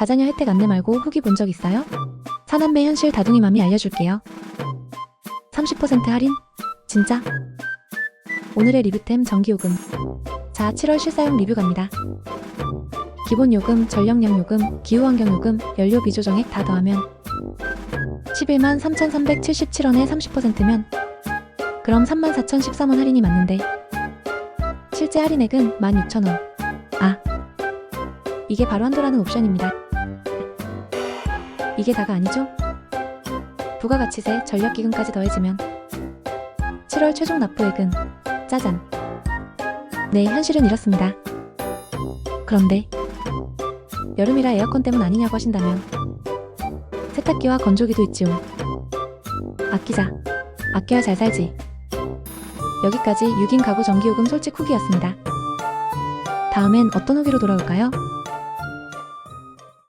다자녀 혜택 안내 말고 후기 본 적 있어요? 사남매 현실 다둥이맘이 알려줄게요. 30% 할인? 진짜? 오늘의 리뷰템 전기요금. 자, 7월 실사용 리뷰 갑니다. 기본 요금, 전력량 요금, 기후환경 요금, 연료 비조정액 다 더하면 11만 3,377원에 30%면 그럼 34,013원 할인이 맞는데 실제 할인액은 16,000원. 아, 이게 바로 한도라는 옵션입니다. 이게 다가 아니죠? 부가가치세, 전력기금까지 더해지면 7월 최종 납부액은 짜잔. 네, 현실은 이렇습니다. 그런데 여름이라 에어컨 때문 아니냐고 하신다면 세탁기와 건조기도 있지요. 아끼자. 아껴야 잘 살지. 여기까지 6인 가구 전기요금 솔직 후기였습니다. 다음엔 어떤 후기로 돌아올까요?